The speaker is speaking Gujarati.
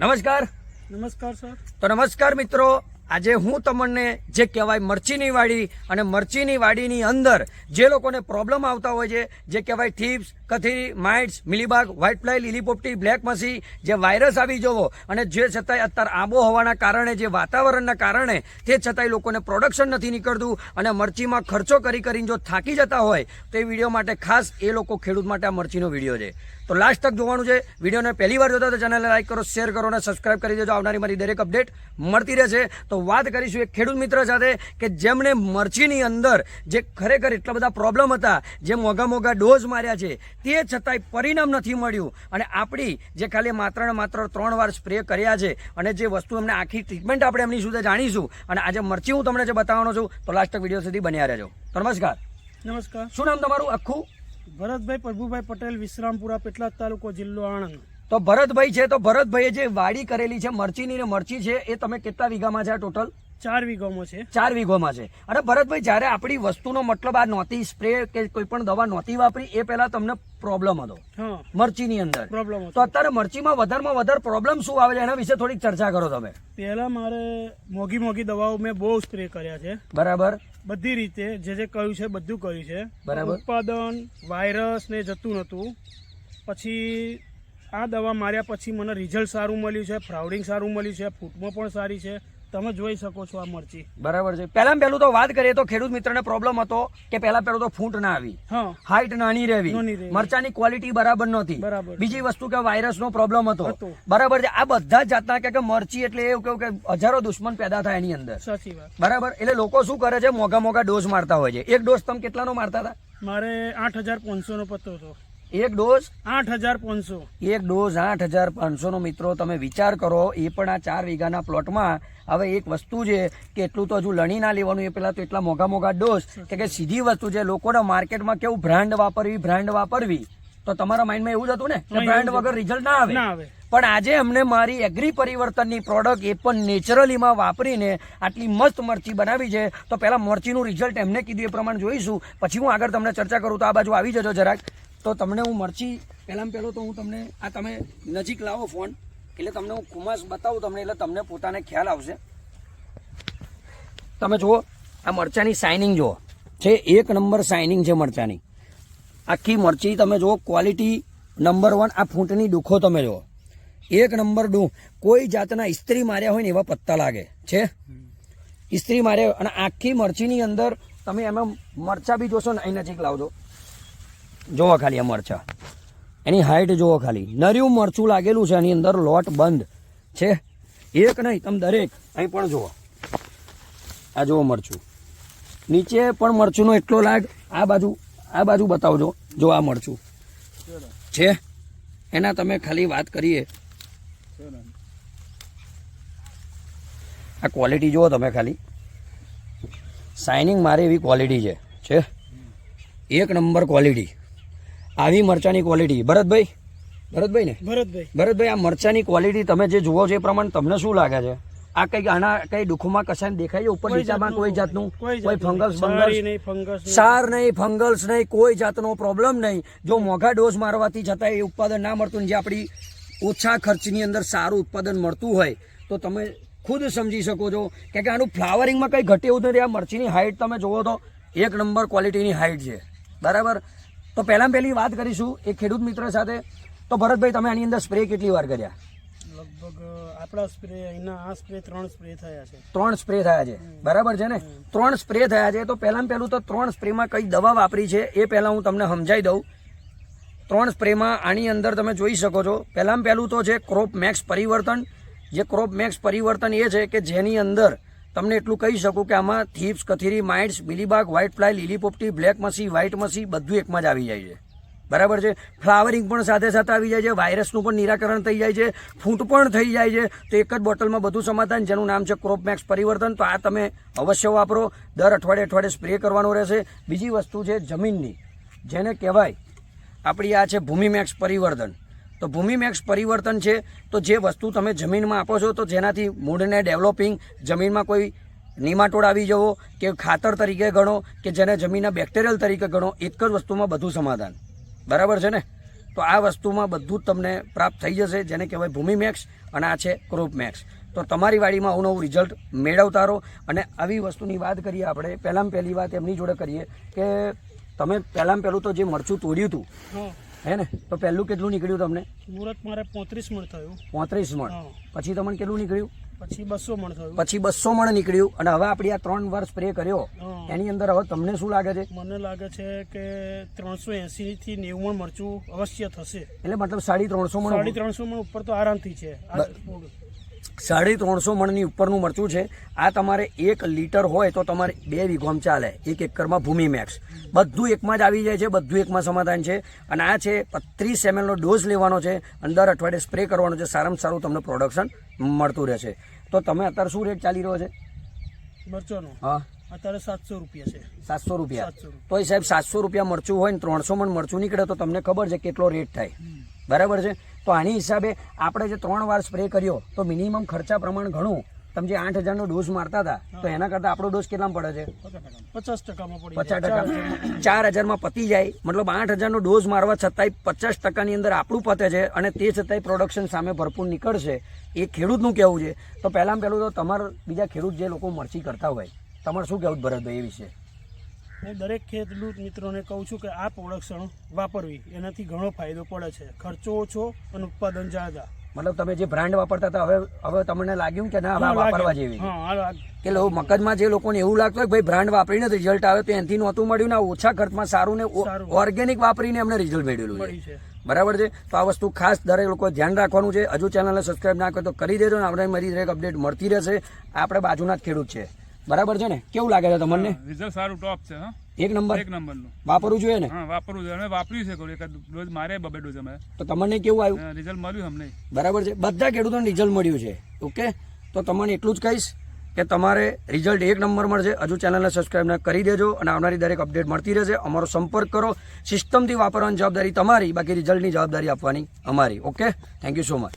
નમસ્કાર. નમસ્કાર સર. તો નમસ્કાર મિત્રો આજે હું તમને જે કહેવાય મરચીની વાડી અને મરચીની વાડીની અંદર જે લોકોને પ્રોબ્લેમ આવતા હોય છે, જે કહેવાય થીપ્સ કથીરી માઇટ્સ મિલીબાગ વ્હાઇટ ફ્લાય લીલીપોપટી બ્લેક મસી જે વાયરસ આવી જવો અને જે છતાંય અત્યારે આબોહવાના કારણે, જે વાતાવરણના કારણે તે છતાંય લોકોને પ્રોડક્શન નથી નીકળતું અને મરચીમાં ખર્ચો કરી કરીને જો થાકી જતા હોય, તો એ વીડિયો માટે ખાસ એ લોકો ખેડૂત માટે આ મરચીનો વીડિયો છે. તો લાસ્ટ તક જોવાનું છે. વિડીયોને પહેલી વાર જોતા તો ચેનલને લાઇક કરો શેર કરો અને સબસ્ક્રાઇબ કરી દેજો. આવનારી મારી દરેક અપડેટ મળતી રહેશે. તો વાત કરીશું એક ખેડૂત મિત્ર સાથે કે જેમણે મરચીની અંદર જે ખરેખર એટલા બધા પ્રોબ્લેમ હતા જે મોંઘા મોંઘા ડોઝ માર્યા છે તે છતાંય પરિણામ નથી મળ્યું. અને આપણી જે ખાલી માત્ર ને માત્ર ત્રણ વાર સ્પ્રે કર્યા છે અને જે વસ્તુ અમને આખી ટ્રીટમેન્ટ આપણે એમની સુધી જાણીશું અને આજે મરચી હું તમને જે બતાવવાનો છું તો લાસ્ટ વીડિયો સુધી બન્યા રહેજો. નમસ્કાર. નમસ્કાર. શું નામ તમારું? આખું ભરતભાઈ પ્રભુભાઈ પટેલ વિશ્રામપુરા પેટલાદ તાલુકો જિલ્લો આણંદ. તો ભરતભાઈ છે તો ભરતભાઈએ જે વાડી કરેલી છે મરચીની ને મરચી છે એ તમે કેટલા વીઘામાં છે ટોટલ ચાર વીઘોમાં છે. ચાર વીઘોમાં છે. અને ભરતભાઈ જ્યારે આપણી વસ્તુનો મતલબ આ નહોતી સ્પ્રે કે કોઈ પણ દવા નહોતી વાપરી એ પહેલા તમને પ્રોબ્લેમ હતો. મરચીની અંદર. પ્રોબ્લેમ તો અત્યારે મરચીમાં વધારેમાં વધારે પ્રોબ્લેમ શું આવે છે? એના વિશે થોડીક ચર્ચા કરો તમે. પહેલા મારે મોંઘી મોંઘી દવાઓ મેં બહુ સ્પ્રે કર્યા છે. બરાબર. બધી રીતે જે જે કહ્યું છે બધું કર્યું છે. બરાબર. ઉત્પાદન વાયરસ ને જતું નહોતું પછી આ દવા માર્યા પછી મને રિઝલ્ટ સારું મળ્યું છે ફ્રાઉડિંગ સારું મળ્યું છે ફૂટમાં પણ સારી છે. તમે જોઈ શકો છો આ મરચી. બરાબર છે. પહેલા પહેલું તો વાત કરીએ તો ખેડૂત મિત્રને પ્રોબ્લેમ હતો કે પહેલા પહેલું તો ફૂટ ના આવી. હાઈટ નાની રહેવી. મરચાની ક્વોલિટી બરાબર નહોતી. બીજી વસ્તુ કે વાયરસનો પ્રોબ્લેમ હતો. બરાબર છે. આ બધા જાતના કે કે મરચી એટલે એવું કેવું કે હજારો દુશ્મન પેદા થાય એની અંદર. બરાબર? એટલે લોકો શું કરે છે? મોંઘા મોંઘા ડોઝ મારતા હોય છે. એક ડોઝ તમે કેટલાનો મારતા હતા? મારે આઠ હજાર પાંચસો નો પત્તો હતો. એક ડોઝ? આઠ હજાર પાંચસો. એક ડોઝ આઠ હજાર પાંચસો નો મિત્રો તમે વિચાર કરો એ પણ આ ચાર વીઘાના પ્લોટમાં. હવે એક વસ્તુ છે કે એટલું તો હજુ લણી ના લેવાનું એ પેલા તો એટલા મોંઘા મોંઘા ડોઝ. કે કે સીધી વસ્તુ છે લોકોના માર્કેટમાં કેવું બ્રાન્ડ વાપરવી બ્રાન્ડ વાપરવી. તો તમારા માઇન્ડમાં એવું જ હતું ને કે બ્રાન્ડ વગર રિઝલ્ટ ના આવે. ના આવે. પણ આજે અમને મારી એગ્રી પરિવર્તનની પ્રોડક્ટ એ પણ નેચરલીમાં વાપરીને આટલી મસ્ત મરચી બનાવી છે. તો પહેલા મરચીનું રિઝલ્ટ એમને કીધું એ પ્રમાણે જોઈશું. પછી હું આગળ તમને ચર્ચા કરું તો આ બાજુ આવી જજો જરાક. તો તમને હું મરચી, પહેલાં પહેલો તો હું તમને, આ તમે નજીક લાવો ફોન, એટલે તમને હું ખુમાસ બતાવું તમને, એટલે તમને પોતાને ખ્યાલ આવશે. તમે જુઓ, આ મરચાની શાઇનિંગ જુઓ. છે, એક નંબર શાઇનિંગ છે મરચાની. આખી મરચી તમે જુઓ ક્વોલિટી નંબર વન આ ફૂંટની ડૂખો તમે જુઓ. એક નંબર ડૂ, કોઈ જાતના ઇસ્ત્રી માર્યા હોય ને એવા પત્તા લાગે. છે? ઇસ્ત્રી માર્યા, અને આખી મરચીની અંદર તમે એમાં મરચા બી જોશો ને, અહીં નજીક લાવજો. જોવો ખાલી આ મરચા એની હાઈટ જોવો ખાલી. નર્યું મરચું લાગેલું છે, એની અંદર લોટ બંધ. છે? એક નહીં, તમે દરેક. અહીં પણ જુઓ આ જુઓ મરચું. નીચે પણ મરચુંનો એટલો લાગ, આ બાજુ આ બાજુ બતાવજો, જો આ મરચું. છે? એના તમે ખાલી વાત કરીએ. આ ક્વોલિટી જુઓ તમે ખાલી. સાઇનિંગ મારે એવી ક્વોલિટી છે. છે? એક નંબર ક્વોલિટી આવી મરચાની ક્વોલિટી ભરતભાઈ? ભરતભાઈ ને ભરતભાઈ. ભરતભાઈ આ મરચાની ક્વોલિટી તમે જે જુઓ છો એ પ્રમાણે તમને શું લાગે છે? આ કઈ આના કઈ દુઃખમાં કશાને દેખાય છે? ઉપર નીચામાં કોઈ જાતનું? કોઈ ફંગલ્સ ફંગસ બંગસ. સાર નહીં ફંગલ્સ નહીં. કોઈ જાતનો પ્રોબ્લેમ નહીં. જો મોંઘા ડોઝ મારવાથી છતાં એ ઉત્પાદન ના મળતું જે આપણી ઓછા ખર્ચની અંદર સારું ઉત્પાદન મળતું હોય તો તમે ખુદ સમજી શકો છો. કે કે આનું ફ્લાવરિંગમાં કંઈ ઘટે એવું નથી. આ મરચીની હાઇટ તમે જુઓ તો એક નંબર ક્વોલિટીની હાઇટ છે. બરાબર? તો પહેલાં પહેલી વાત કરીશું એક ખેડૂત મિત્ર સાથે. તો ભરતભાઈ તમે આની અંદર સ્પ્રે કેટલી વાર કર્યા? લગભગ આપણા સ્પ્રે અહીંના આ સ્પ્રે ત્રણ સ્પ્રે થયા છે. ત્રણ સ્પ્રે થયા છે. બરાબર છે ને? ત્રણ સ્પ્રે થયા છે. તો પહેલાં પહેલું તો ત્રણ સ્પ્રેમાં કઈ દવા વાપરી છે એ પહેલાં હું તમને સમજાવી દઉં. ત્રણ સ્પ્રેમાં આની અંદર તમે જોઈ શકો છો. પહેલાં પહેલું તો છે ક્રોપ મેક્સ પરિવર્તન. જે ક્રોપ મેક્સ પરિવર્તન એ છે કે જેની અંદર તમને એટલું કહી શકું કે આમાં થીપ્સ કથીરી માઇટ્સ બિલીબાગ વ્હાઇટ ફ્લાય લીલી પોપટી બ્લેક મસી વ્હાઇટ મસી બધું એકમાં જ આવી જાય છે. બરાબર છે? ફ્લાવરિંગ પણ સાથે સાથે આવી જાય છે વાયરસનું પણ નિરાકરણ થઈ જાય છે, ફૂંટ પણ થઈ જાય છે. તો એક જ બોટલમાં બધું સમાધાન, જેનું નામ છે ક્રોપમેક્સ પરિવર્તન. તો આ તમે અવશ્ય વાપરો. દર અઠવાડિયે અઠવાડિયે સ્પ્રે કરવાનો રહેશે. બીજી વસ્તુ છે જમીનની. જેને કહેવાય, આપણી આ છે ભૂમિમેક્સ પરિવર્તન. તો ભૂમિમેક્સ પરિવર્તન છે. તો જે વસ્તુ તમે જમીનમાં આપો છો, તો જેનાથી મૂળને ડેવલપિંગ જમીનમાં કોઈ નિમાટોડ આવી જવો, કે ખાતર તરીકે ગણો, કે જેને જમીનના બેક્ટેરિયલ તરીકે ગણો, એક જ વસ્તુમાં બધું સમાધાન. બરાબર છે ને? તો આ વસ્તુમાં બધું જ તમને પ્રાપ્ત થઈ જશે, જેને કહેવાય ભૂમિ મેક્સ અને આ છે ક્રોપ મેક્સ. તો તમારી વાડીમાં આવું નવું રિઝલ્ટ મેળવતા રહો અને આવી વસ્તુની વાત કરીએ આપણે પહેલાં પહેલી વાત એમની જોડે કરીએ કે તમે પહેલાં પહેલું તો જે મરચું તોડ્યું હતું હા ને? તો પહેલું કેટલું નીકળ્યું તમને? મુહૂર્ત મારે પોત્રીસ મણ થયું. પોત્રીસ મણ. પછી તમને કેટલું નીકળ્યું? પછી બસો મણ થયું. પછી બસો મણ નીકળ્યું. અને હવે આપણે આ ત્રણ વર્ષ સ્પ્રે કર્યો. એની અંદર હવે તમને શું લાગે છે? મને લાગે છે કે ત્રણસો એસી થી નેવું મણ મરચું અવશ્ય થશે. એટલે મતલબ સાડી ત્રણસો સાડી મણ ત્રણસો મણ ઉપર તો આરામથી છે. સાડી ત્રણસો મણની ઉપરનું મરચું છે. આ તમારે એક લીટર હોય તો તમારે બે વીઘોમ ચાલે. એક એકરમાં ભૂમિ મેક્સ બધું એકમાં જ આવી જાય છે બધું એકમાં સમાધાન છે. અને આ છે પત્રીસ એમએલનો ડોઝ લેવાનો છે. અને દર અઠવાડિયે સ્પ્રે કરવાનો છે. સારામાં સારું તમને પ્રોડક્શન મળતું રહેશે. તો તમે અત્યારે શું રેટ ચાલી રહ્યો છે? મરચોનો. હા. અત્યારે સાતસો રૂપિયા છે. સાતસો રૂપિયા. તો એ સાહેબ સાતસો રૂપિયા મરચું હોય ને ત્રણસો મણ મરચું નીકળે તો તમને ખબર છે કેટલો રેટ થાય. બરાબર છે? તો આની હિસાબે આપણે જે ત્રણ વાર સ્પ્રે કર્યો તો મિનિમમ ખર્ચા પ્રમાણ ઘણું. તમે જે આઠ હજારનો ડોઝ મારતા હતા તો એના કરતાં આપણો ડોઝ કેટલામાં પડે છે? પચાસ ટકામાં પચાસ ટકા. ચાર હજારમાં. પતી જાય. મતલબ આઠ હજારનો ડોઝ મારવા છતાંય પચાસ ટકાની અંદર આપણું પતે છે અને તે છતાંય પ્રોડક્શન સામે ભરપૂર નીકળશે. એ ખેડૂતનું કહેવું છે. તો પહેલાં પહેલું તો તમારા બીજા ખેડૂત જે લોકો મરચી કરતા હોય તમારે શું કહેવું ભરતભાઈ એ વિશે? હું દરેક ખેડૂત મિત્રોને કહું છું કે આ પ્રોડક્શન વાપરવી. એનાથી ઘણો ફાયદો પડે છે. ખર્ચો ઓછો અને ઉત્પાદન જ્યાદા મતલબ તમે જે બ્રાન્ડ વાપરતા હતા હવે હવે તમને લાગ્યું કે ના હવે. વાપરવા જેવી. કે મગજમાં જે લોકોને એવું લાગતું હોય ભાઈ બ્રાન્ડ વાપરીને રિઝલ્ટ આવે તો એનાથી નહોતું મળ્યું ને ઓછા ખર્ચમાં સારું ને ઓર્ગેનિક વાપરીને એમને રિઝલ્ટ મેળવેલું છે. છે. બરાબર છે? તો આ વસ્તુ ખાસ દરેક લોકો ધ્યાન રાખવાનું છે. હજુ ચેનલને સબસ્ક્રાઇબ ના કરો તો કરી દેજો ને આપણે મારી દરેક અપડેટ મળતી રહેશે. આપણે બાજુના જ ખેડૂત છે. બરાબર છે ને? કેવું લાગે છે તમને? રિઝલ્ટ સારું ટોપ છે હા. એક નંબર? એક નંબરનું. વાપરવું જોઈએ ને? હા વાપરવું જોઈએ. અમે વાપર્યું છે કોઈ એકાદ ડોઝ મારે બબે ડોઝ અમે. તો તમને કેવું આવ્યું? રિઝલ્ટ મળ્યું અમને. બરાબર છે. બધા ખેડૂતોને રિઝલ્ટ મળ્યું છે. ઓકે? તો તમને એટલું જ કહીશ કે તમારે રિઝલ્ટ એક નંબર મળશે હજુ ચેનલને સબસ્ક્રાઈબ કરી દેજો અને આવનારી દરેક અપડેટ મળતી રહેશે. અમારો સંપર્ક કરો. સિસ્ટમથી વાપરવાની જવાબદારી તમારી. બાકી રિઝલ્ટની જવાબદારી આપવાની અમારી. Okay? Thank you so much